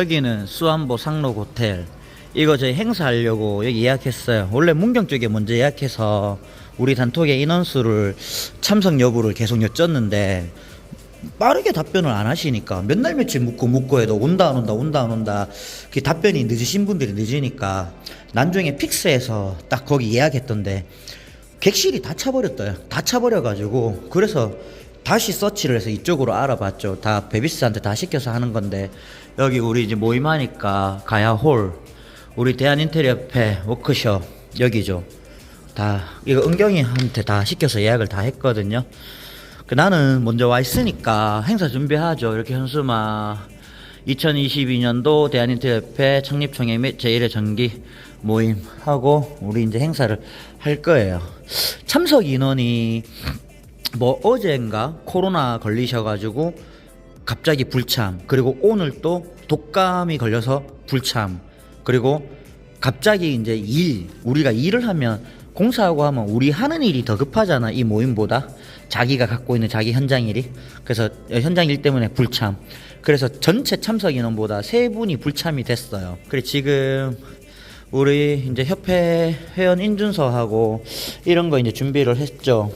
여기는 수안보 상록 호텔. 이거 저희 행사하려고 여기 예약했어요. 원래 문경 쪽에 먼저 예약해서 우리 단톡의 인원수를 참석 여부를 계속 여쭸는데 빠르게 답변을 안 하시니까 몇 날 며칠 묻고 묻고 해도 온다 안 온다 온다 안 온다 그 답변이 늦으신 분들이 늦으니까 나중에 픽스해서 딱 거기 예약했던데 객실이 다 차버렸어요 다 차버려가지고 그래서 다시 서치를 해서 이쪽으로 알아봤죠 다 베비스한테 다 시켜서 하는 건데 여기 우리 이제 모임하니까 가야 홀 우리 대한인테리어협회 워크숍 여기죠 다 이거 은경이한테 다 시켜서 예약을 다 했거든요 그 나는 먼저 와 있으니까 행사 준비하죠. 이렇게 현수막 2022년도 대한인터협회 창립총회 및 제1회 정기 모임 하고 우리 이제 행사를 할 거예요. 참석 인원이 뭐 어젠가 코로나 걸리셔가지고 갑자기 불참 그리고 오늘 또 독감이 걸려서 불참 그리고 갑자기 이제 일 우리가 일을 하면 공사하고 하면 우리 하는 일이 더 급하잖아 이 모임보다. 자기가 갖고 있는 자기 현장 일이. 그래서 현장 일 때문에 불참. 그래서 전체 참석 인원보다 세 분이 불참이 됐어요. 그래 지금 우리 이제 협회 회원 인준서하고 이런 거 이제 준비를 했죠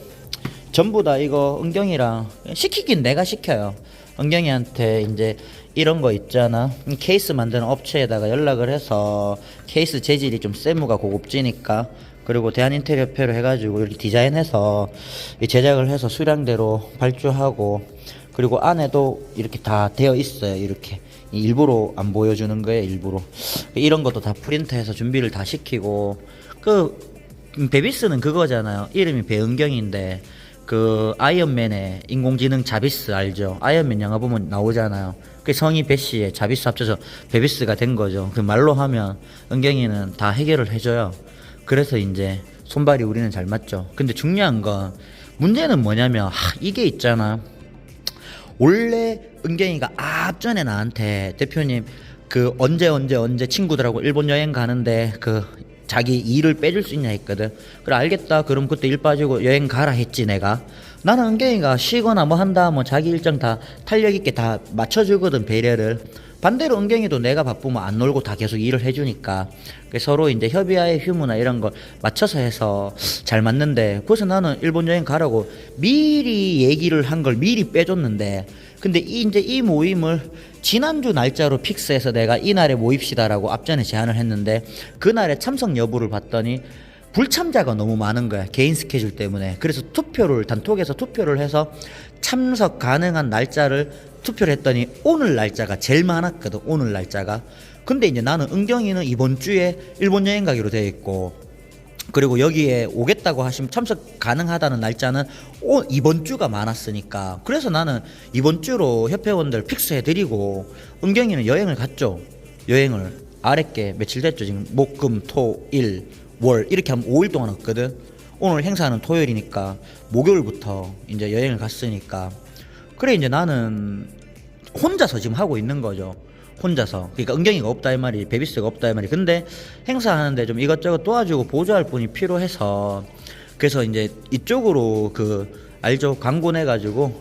전부 다 이거 은경이랑 시키긴 내가 시켜요. 은경이한테 이제 이런 거 있잖아. 이 케이스 만드는 업체에다가 연락을 해서 케이스 재질이 좀 세무가 고급지니까 그리고 대한인테리어협회로 해가지고 이렇게 디자인해서 이 제작을 해서 수량대로 발주하고 그리고 안에도 이렇게 다 되어 있어요. 이렇게 일부러 안 보여주는 거예요. 일부러 이런 것도 다 프린트해서 준비를 다 시키고 그 음, 베비스는 그거잖아요. 이름이 배은경인데 그 아이언맨의 인공지능 자비스 알죠? 아이언맨 영화 보면 나오잖아요. 그 성이 베시에 자비스 합쳐서 베비스가 된 거죠. 그 말로 하면 은경이는 다 해결을 해줘요. 그래서 이제 손발이 우리는 잘 맞죠. 근데 중요한 건 문제는 뭐냐면 하, 이게 있잖아. 원래 은경이가 앞전에 나한테 대표님 그 언제 언제 언제 친구들하고 일본 여행 가는데 그 자기 일을 빼줄 수 있냐 했거든. 그래 알겠다. 그럼 그때 일 빠지고 여행 가라 했지 내가. 나는 은경이가 쉬거나 뭐 한다 뭐 자기 일정 다 탄력 있게 다 맞춰주거든 배려를. 반대로 은경이도 내가 바쁘면 안 놀고 다 계속 일을 해주니까 그 서로 이제 협의하에 휴무나 이런 걸 맞춰서 해서 잘 맞는데 그래서 나는 일본 여행 가라고 미리 얘기를 한 걸 미리 빼줬는데 근데 이 이제 이 모임을 지난주 날짜로 픽스해서 내가 이날에 모입시다라고 앞전에 제안을 했는데 그날에 참석 여부를 봤더니 불참자가 너무 많은 거야 개인 스케줄 때문에. 그래서 투표를 단톡에서 투표를 해서 참석 가능한 날짜를 투표를 했더니 오늘 날짜가 제일 많았거든 오늘 날짜가. 근데 이제 나는 은경이는 이번 주에 일본 여행 가기로 돼 있고 그리고 여기에 오겠다고 하시면 참석 가능하다는 날짜는 오, 이번 주가 많았으니까. 그래서 나는 이번 주로 협회원들 픽스해드리고 은경이는 여행을 갔죠. 여행을 아랫게 며칠 됐죠. 지금 목금토일 월 이렇게 하면 5일 동안 왔거든. 오늘 행사는 토요일이니까 목요일부터 이제 여행을 갔으니까. 그래 이제 나는 혼자서 지금 하고 있는 거죠. 혼자서. 그러니까 은경이가 없다 이 말이, 베비스가 없다 이 말이. 근데 행사하는데 좀 이것저것 도와주고 보조할 분이 필요해서 그래서 이제 이쪽으로 그 알죠? 광고 내 가지고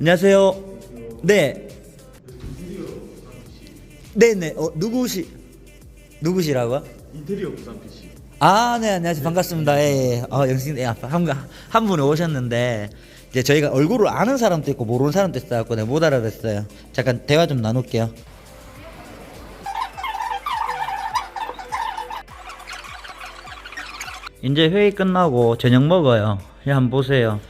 안녕하세요. 네. 네네. 어 누구시 누구시라고요? 인테리어 부산 PC. 아, 네, 안녕하세요. 반갑습니다. 예, 예. 어, 영신, 예, 한, 분- 한 분이 오셨는데, 이제 저희가 얼굴을 아는 사람도 있고, 모르는 사람도 있어갖고, 내가 못 알아뵀어요. 잠깐 대화 좀 나눌게요. 이제 회의 끝나고 저녁 먹어요. 예, 한번 보세요.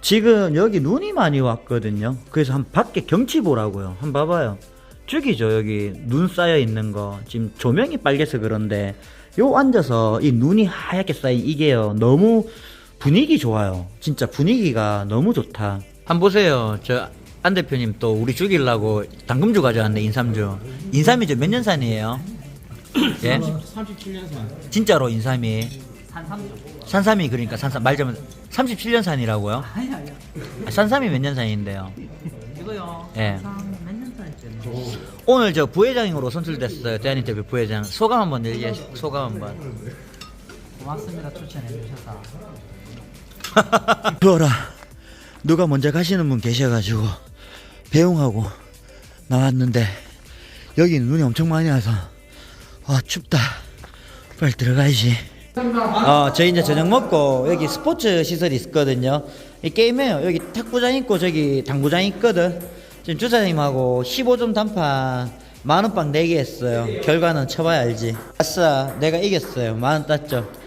지금 여기 눈이 많이 왔거든요. 그래서 한 밖에 경치 보라고요. 한번 봐봐요. 죽이죠 여기 눈 쌓여 있는 거. 지금 조명이 빨개서 그런데 요 앉아서 이 눈이 하얗게 쌓인 이게요. 너무 분위기 좋아요. 진짜 분위기가 너무 좋다. 한번 보세요. 저 안 대표님 또 우리 죽이려고 당금주 가져왔네 인삼주. 인삼이 저 몇 년 산이에요? 예? 37년 산. 진짜로 인삼이 산삼이 그러니까 산삼 말자면 37년 산이라고요? 아니 아니 아, 산삼이 몇 년 산인데요? 이거요 예. 몇년 전에 오늘 저 부회장으로 선출됐어요. 대한인터뷰 부회장. 소감 한번 얘기해. 소감 한번. 고맙습니다. 추천해 주셔서. 좋아라. 누가 먼저 가시는 분 계셔가지고 배웅하고 나왔는데 여기 눈이 엄청 많이 와서 아 춥다. 빨리 들어가야지. 어 저희 이제 저녁 먹고 여기 스포츠 시설이 있거든요. 이 게임해요. 여기 탁구장 있고 저기 당구장 있거든. 지금 주사님하고 15점 단판 만원빵 4개 했어요. 결과는 쳐봐야 알지. 아싸 내가 이겼어요. 만원 땄죠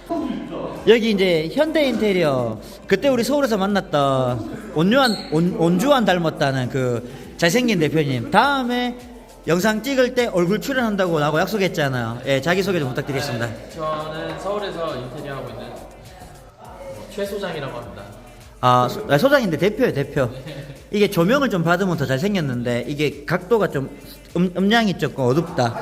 여기 이제 현대 인테리어. 그때 우리 서울에서 만났던 온유한 온, 온주한 닮았다는 그 잘생긴 대표님. 다음에 영상 찍을 때 얼굴 출연한다고 나하고 약속했잖아요. 예 자기 소개 좀 부탁드리겠습니다. 저는 서울에서 인테리어 하고 있는 뭐최 소장이라고 합니다. 아 소- 아, 소장인데 대표예요 대표 이게 조명을 좀 받으면 더 잘생겼는데 이게 각도가 좀 음, 음량이 조금 어둡다.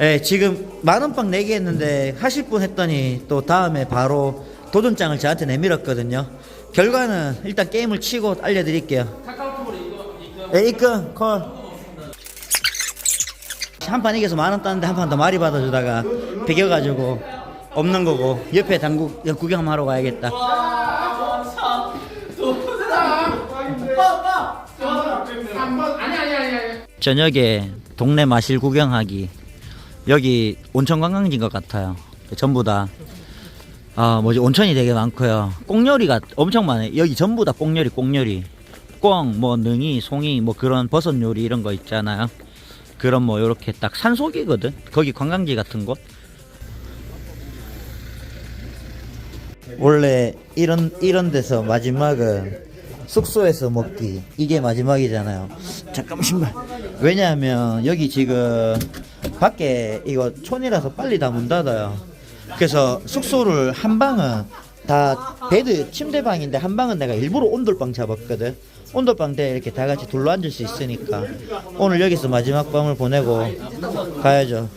예 지금 만 원빵 내기 했는데 하실 분 했더니 또 다음에 바로 도전장을 저한테 내밀었거든요. 결과는 일단 게임을 치고 알려드릴게요. 카카오톡으로 이거 예 입금 콜 한 판 이겨서 만원 땄는데 한 판 더 많이 받아주다가 비겨가지고 없는 거고 옆에 당구 구경하러 가야겠다 저녁에 동네 마실 구경하기. 여기 온천 관광지인 것 같아요. 전부 다. 아, 뭐지? 온천이 되게 많고요. 꽁요리가 엄청 많아요. 여기 전부 다 꽁요리 꽁요리. 꽁, 뭐 능이, 송이, 뭐 그런 버섯 요리 이런 거 있잖아요. 그런 뭐 요렇게 딱 산속이거든? 거기 관광지 같은 곳? 원래 이런 이런 데서 마지막은 숙소에서 먹기. 이게 마지막이잖아요. 잠깐만 신발. 왜냐하면 여기 지금 밖에 이거 촌이라서 빨리 다 문 닫아요. 그래서 숙소를 한 방은 다 베드 침대 방인데 한 방은 내가 일부러 온돌방 잡았거든. 온돌방 대 이렇게 다 같이 둘러 앉을 수 있으니까 오늘 여기서 마지막 밤을 보내고 가야죠.